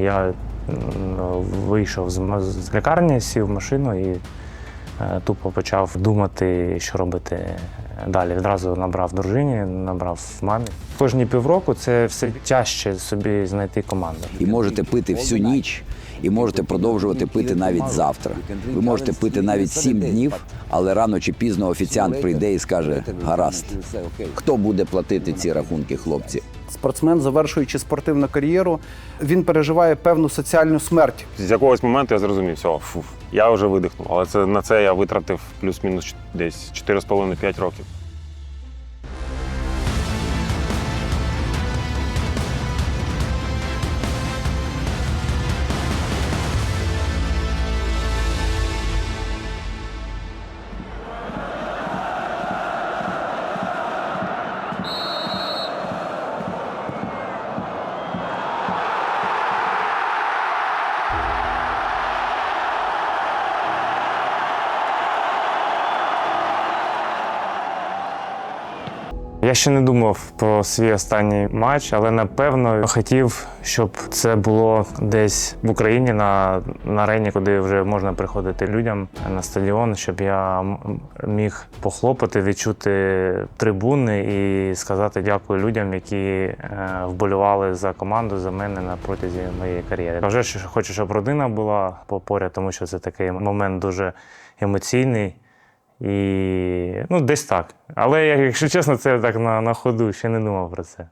Я вийшов з лікарні, сів в машину і е, тупо почав думати, що робити далі. Відразу набрав дружині, набрав мамі. Кожні півроку це все тяжче собі знайти команду. І можете пити всю ніч, і можете продовжувати пити навіть завтра. Ви можете пити навіть сім днів, але рано чи пізно офіціант прийде і скаже: гаразд, хто буде платити ці рахунки, хлопці? Спортсмен, завершуючи спортивну кар'єру, він переживає певну соціальну смерть. З якогось моменту я зрозумів, все, фу, я вже видихнув. Але це на це я витратив плюс-мінус десь 4,5-5 років. Я ще не думав про свій останній матч, але напевно хотів, щоб це було десь в Україні на, на арені, куди вже можна приходити людям на стадіон, щоб я міг похлопати, відчути трибуни і сказати дякую людям, які е, вболювали за команду за мене на протязі моєї кар'єри. Вже хочу, щоб родина була поряд, тому що це такий момент дуже емоційний. І ну, десь так. Але якщо чесно, це так на, на ходу, ще не думав про це.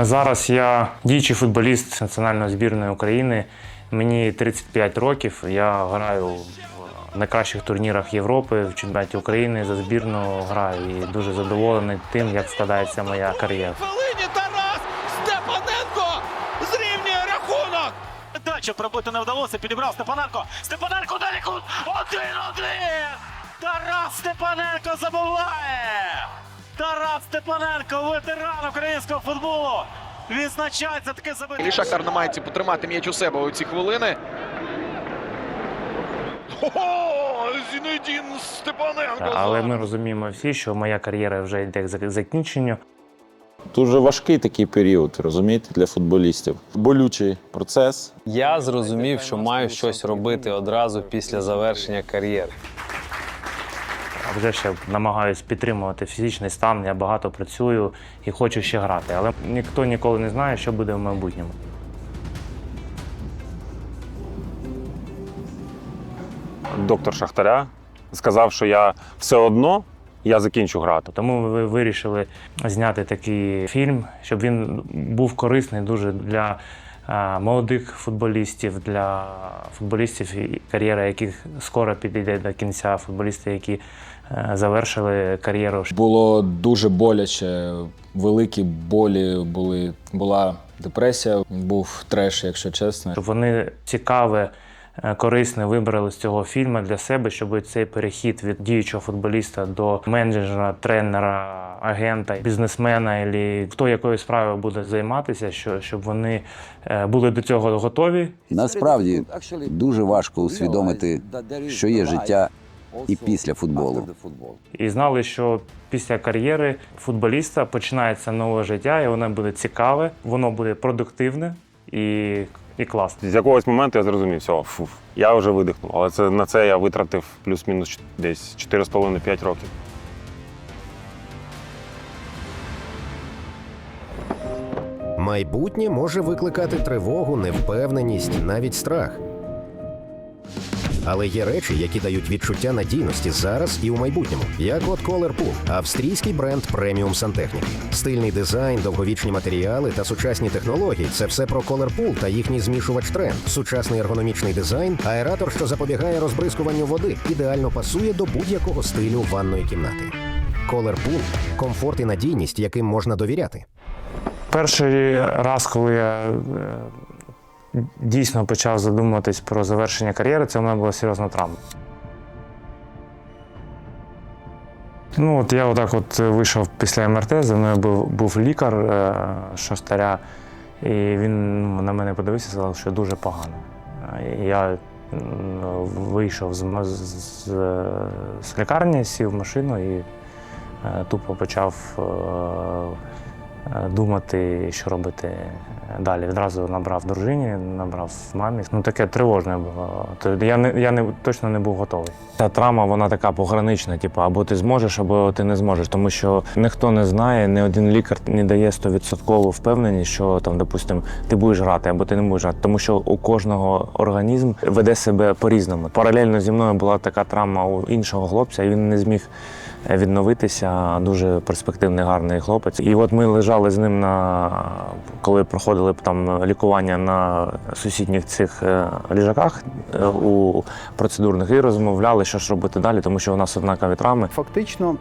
Зараз я діючий футболіст національної збірної України. Мені 35 років. Я граю в найкращих турнірах Європи, в чемпіонаті України за збірну граю і дуже задоволений тим, як складається моя кар'єра. хвилині Тарас Степаненко зрівнює рахунок. Дачу пробити не вдалося, підібрав Степаненко. Степаненко далі кут. Один-один! Тарас Степаненко забуває! Тарас Степаненко, ветеран українського футболу. Відзначається таке забиття. І Шахтар намагається потримати м'яч у себе у ці хвилини. Ого! Зінедін Степаненко. Але ми розуміємо всі, що моя кар'єра вже йде к закінченню. Дуже важкий такий період, розумієте, для футболістів. Болючий процес. Я зрозумів, що маю щось робити одразу після завершення кар'єри. А вже ще намагаюся підтримувати фізичний стан. Я багато працюю і хочу ще грати. Але ніхто ніколи не знає, що буде в майбутньому. Доктор Шахтаря сказав, що я все одно я закінчу грати. Тому ми вирішили зняти такий фільм, щоб він був корисний дуже для молодих футболістів, для футболістів, кар'єра яких скоро підійде до кінця, футболісти, які е, завершили кар'єру. Було дуже боляче, великі болі були. Була депресія, був треш, якщо чесно. Щоб вони цікаве, корисне вибрали з цього фільму для себе, щоб цей перехід від діючого футболіста до менеджера, тренера, агента, бізнесмена, або хто якою справою буде займатися, що, щоб вони е, були до цього готові. Насправді дуже важко усвідомити, що є життя і після футболу. І знали, що після кар'єри футболіста починається нове життя, і воно буде цікаве, воно буде продуктивне і, і клас. З якогось моменту я зрозумів, все, фу, я вже видихнув. Але це на це я витратив плюс-мінус десь 4,5-5 років. Майбутнє може викликати тривогу, невпевненість, навіть страх. Але є речі, які дають відчуття надійності зараз і у майбутньому, як от Colorpool – австрійський бренд преміум сантехніки. Стильний дизайн, довговічні матеріали та сучасні технології це все про Colorpool та їхній змішувач тренд. Сучасний ергономічний дизайн, аератор, що запобігає розбризкуванню води, ідеально пасує до будь-якого стилю ванної кімнати. Colorpool – комфорт і надійність, яким можна довіряти. Перший раз, коли я е, дійсно почав задумуватись про завершення кар'єри, це в мене була серйозна травма. Ну, от я отак от вийшов після МРТ, за мною був, був лікар е, шостаря, і він ну, на мене подивився і сказав, що дуже погано. Е, Я вийшов з, м- з, з лікарні, сів в машину і е, тупо почав е, думати, що робити далі. Відразу набрав дружині, набрав мамі. Ну таке тривожне було. То Я, не, я не, точно не був готовий. Ця травма, вона така погранична, типу, або ти зможеш, або ти не зможеш. Тому що ніхто не знає, ні один лікар не дає 100% впевненість, що там, допустим, ти будеш грати або ти не будеш грати. Тому що у кожного організм веде себе по-різному. Паралельно зі мною була така травма у іншого хлопця, і він не зміг е, відновитися. Дуже перспективний, гарний хлопець. І от ми лежали з ним на коли проходили там лікування на сусідніх цих е, ліжаках е, у процедурних і розмовляли, що ж робити далі, тому що у нас однакові травми. Фактично,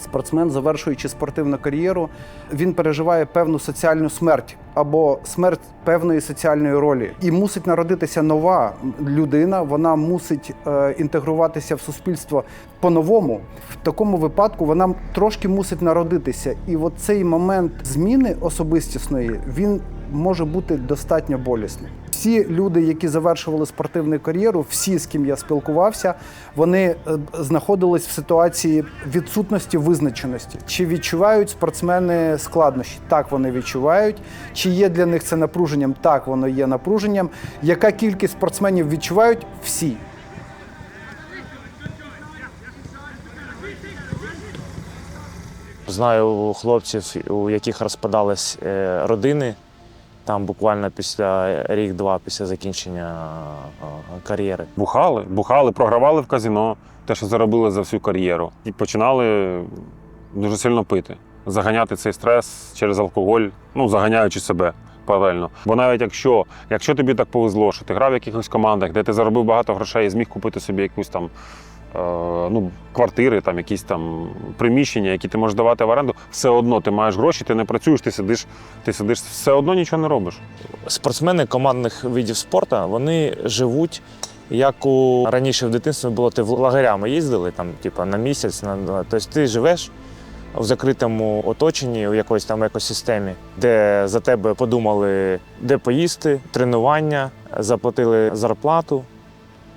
спортсмен, завершуючи спортивну кар'єру, він переживає певну соціальну смерть або смерть певної соціальної ролі. І мусить народитися нова людина. Вона мусить е, інтегруватися в суспільство по-новому. В такому випадку вона трошки мусить народитися. І от цей момент зміни особистісної він може бути достатньо болісним. Всі люди, які завершували спортивну кар'єру, всі, з ким я спілкувався, вони е, знаходились в ситуації відсутності визначеності. Чи відчувають спортсмени складнощі? Так, вони відчувають. Чи є для них це напруженням? Так, воно є напруженням. Яка кількість спортсменів відчувають? Всі. Знаю хлопців, у яких розпадались е, родини. Там буквально після рік-два після закінчення е, кар'єри. Бухали, бухали, програвали в казино, те, що заробили за всю кар'єру. І починали дуже сильно пити, заганяти цей стрес через алкоголь, ну, заганяючи себе паралельно. Бо навіть якщо, якщо тобі так повезло, що ти грав в якихось командах, де ти заробив багато грошей і зміг купити собі якусь там. Е, Ну, квартири, там якісь там приміщення, які ти можеш давати в оренду, все одно ти маєш гроші, ти не працюєш, ти сидиш, ти сидиш, все одно нічого не робиш. Спортсмени командних видів спорту вони живуть. Як у раніше в дитинстві було, ти в лагерями їздили там, типу, на місяць, на. Тобто ти живеш в закритому оточенні, у якоїсь там екосистемі, де за тебе подумали, де поїсти, тренування, заплатили зарплату,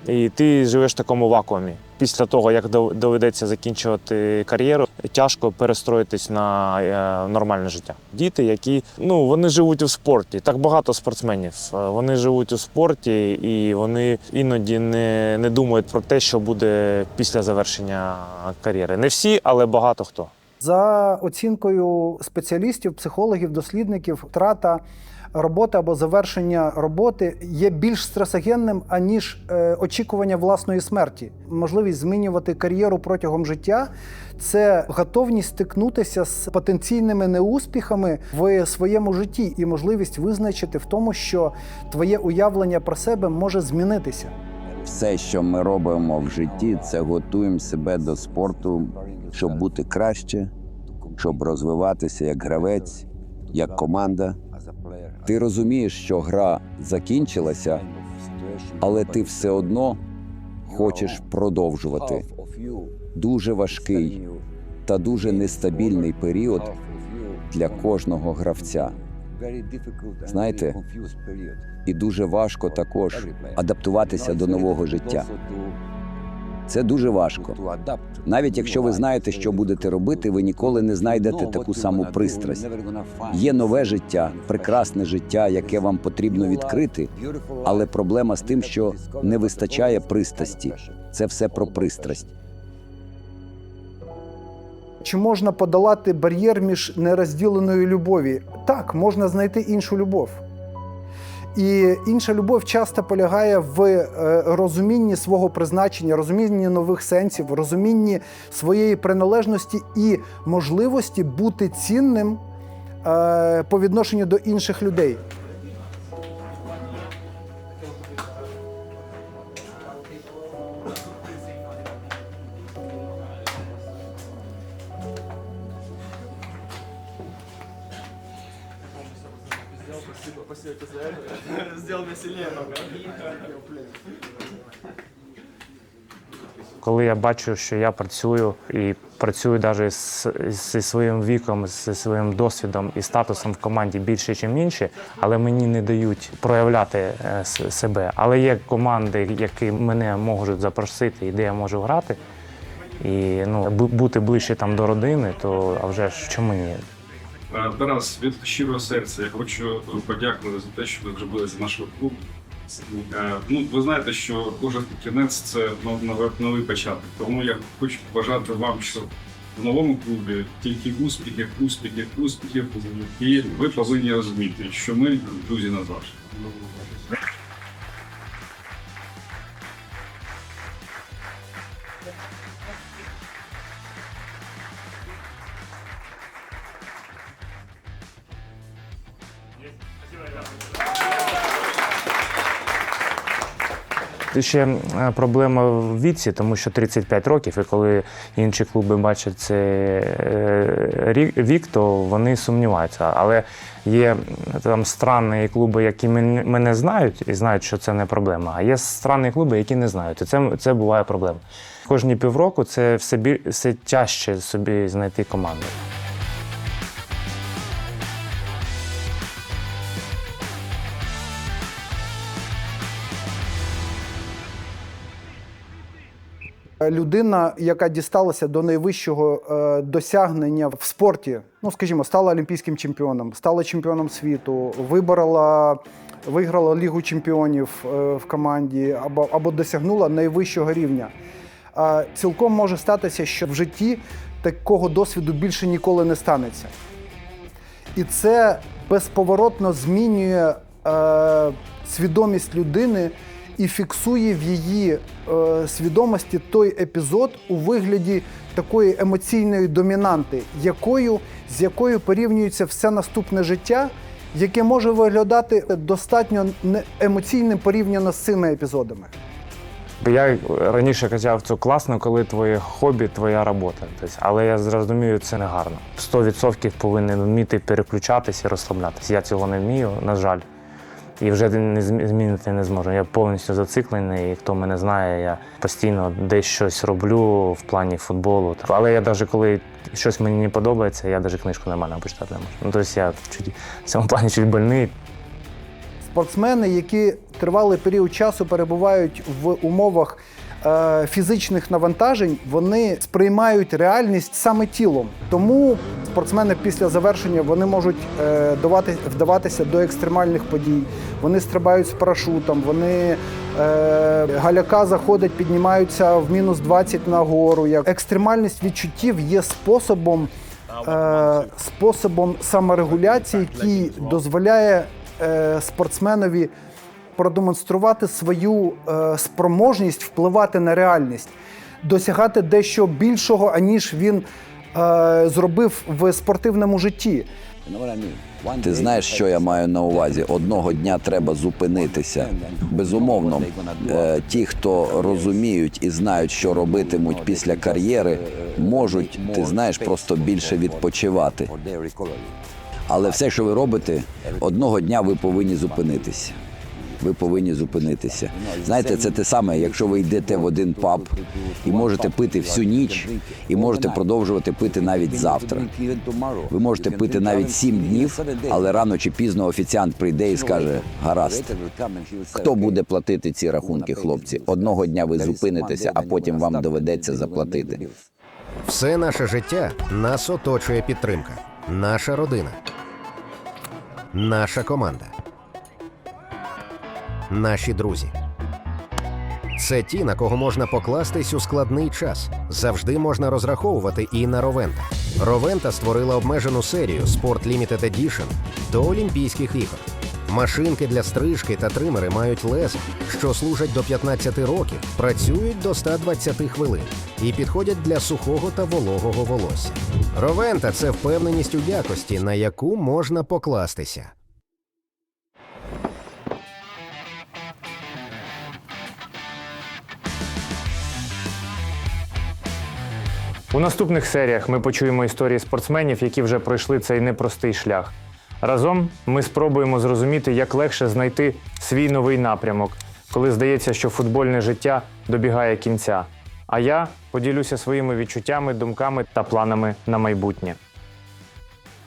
і ти живеш в такому вакуумі. Після того, як доведеться закінчувати кар'єру, тяжко перестроїтись на е, нормальне життя. Діти, які ну вони живуть у спорті. Так багато спортсменів. Е, Вони живуть у спорті і вони іноді не, не думають про те, що буде після завершення кар'єри. Не всі, але багато хто. За оцінкою спеціалістів, психологів, дослідників, втрата роботи або завершення роботи є більш стресогенним, аніж е, очікування власної смерті. Можливість змінювати кар'єру протягом життя це готовність стикнутися з потенційними неуспіхами в своєму житті і можливість визначити в тому, що твоє уявлення про себе може змінитися. Все, що ми робимо в житті, це готуємо себе до спорту, щоб бути краще, щоб розвиватися як гравець, як команда. Ти розумієш, що гра закінчилася, але ти все одно хочеш продовжувати. Дуже важкий та дуже нестабільний період для кожного гравця. Знаєте, і дуже важко також адаптуватися до нового життя. Це дуже важко. Навіть якщо ви знаєте, що будете робити, ви ніколи не знайдете таку саму пристрасть. Є нове життя, прекрасне життя, яке вам потрібно відкрити, але проблема з тим, що не вистачає пристрасті. Це все про пристрасть. Чи можна подолати бар'єр між нерозділеною любові? Так, можна знайти іншу любов. І інша любов часто полягає в е, розумінні свого призначення, розумінні нових сенсів, розумінні своєї приналежності і можливості бути цінним е, по відношенню до інших людей. Коли я бачу, що я працюю і працюю навіть зі своїм віком, зі своїм досвідом і статусом в команді більше, ніж інші, але мені не дають проявляти е, себе. Але є команди, які мене можуть запросити, і де я можу грати. І ну, бути ближче там до родини, то а вже ж чому ні? Е, Тарас, від щирого серця я хочу подякувати за те, що ви зробили за з нашого клубу. Ну, ви знаєте, що кожен кінець це нов- новий, новий початок. Тому я хочу побажати вам, що в новому клубі тільки успіхів, успіхів, успіхів. І ви повинні розуміти, що ми друзі назавжди. Ще е, проблема в віці, тому що 35 років, і коли інші клуби бачать цей е, вік, то вони сумніваються. Але є там странні клуби, які мене знають і знають, що це не проблема. А є странні клуби, які не знають. І це, це буває проблема. Кожні півроку це все, все тяжче собі знайти команду. Людина, яка дісталася до найвищого е, досягнення в спорті, ну скажімо, стала олімпійським чемпіоном, стала чемпіоном світу, виборола, виграла Лігу чемпіонів е, в команді або, або досягнула найвищого рівня. Цілком може статися, що в житті такого досвіду більше ніколи не станеться. І це безповоротно змінює е, свідомість людини і фіксує в її е, свідомості той епізод у вигляді такої емоційної домінанти, якою, з якою порівнюється все наступне життя, яке може виглядати достатньо емоційним порівняно з цими епізодами. Я раніше казав, це класно, коли твоє хобі, твоя робота. Тобто, але я зрозумію, це не гарно. 100% повинен вміти переключатися і розслаблятися. Я цього не вмію, на жаль. І вже не змінити не зможу. Я повністю зациклений, і хто мене знає, я постійно десь щось роблю в плані футболу. Але я навіть коли щось мені не подобається, я навіть книжку нормально почитати не можу. Ну, тобто я чуть, в цьому плані чуть больний. Спортсмени, які тривалий період часу перебувають в умовах е, фізичних навантажень, вони сприймають реальність саме тілом. Тому спортсмени після завершення вони можуть е, давати, вдаватися до екстремальних подій. Вони стрибають з парашутом, вони е, галяка заходять, піднімаються в мінус 20 на гору. Як екстремальність відчуттів є способом, е, способом саморегуляції, який дозволяє е, спортсменові продемонструвати свою е, спроможність впливати на реальність, досягати дещо більшого, аніж він е, зробив в спортивному житті. Ти знаєш, що я маю на увазі? Одного дня треба зупинитися. Безумовно, е, ті, хто розуміють і знають, що робитимуть після кар'єри, можуть, ти знаєш, просто більше відпочивати. Але все, що ви робите, одного дня ви повинні зупинитися. Ви повинні зупинитися. Знаєте, це те саме, якщо ви йдете в один паб і можете пити всю ніч, і можете продовжувати пити навіть завтра. Ви можете пити навіть сім днів, але рано чи пізно офіціант прийде і скаже: гаразд, хто буде платити ці рахунки, хлопці? Одного дня ви зупинитеся, а потім вам доведеться заплатити. Все наше життя нас оточує підтримка. Наша родина. Наша команда. Наші друзі. Це ті, на кого можна покластись у складний час. Завжди можна розраховувати і на Ровента. Ровента створила обмежену серію Sport Limited Edition до Олімпійських ігор. Машинки для стрижки та тримери мають лезо, що служать до 15 років, працюють до 120 хвилин і підходять для сухого та вологого волосся. Ровента це впевненість у якості, на яку можна покластися. У наступних серіях ми почуємо історії спортсменів, які вже пройшли цей непростий шлях. Разом ми спробуємо зрозуміти, як легше знайти свій новий напрямок, коли здається, що футбольне життя добігає кінця. А я поділюся своїми відчуттями, думками та планами на майбутнє.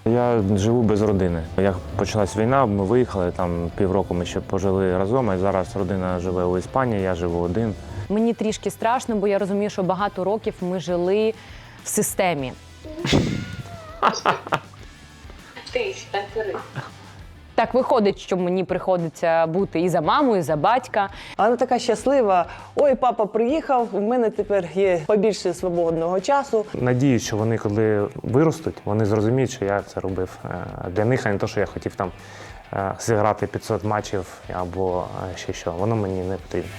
Я живу без родини. Як почалась війна, ми виїхали там півроку. Ми ще пожили разом. І зараз родина живе у Іспанії, я живу один. Мені трішки страшно, бо я розумію, що багато років ми жили в системі. Так виходить, що мені приходиться бути і за маму, і за батька. Вона така щаслива. Ой, папа приїхав. У мене тепер є побільше свободного часу. Надіюсь, що вони, коли виростуть, вони зрозуміють, що я це робив е, для них, а не те, що я хотів там е, зіграти 500 матчів або е, ще що. Воно мені не потрібно.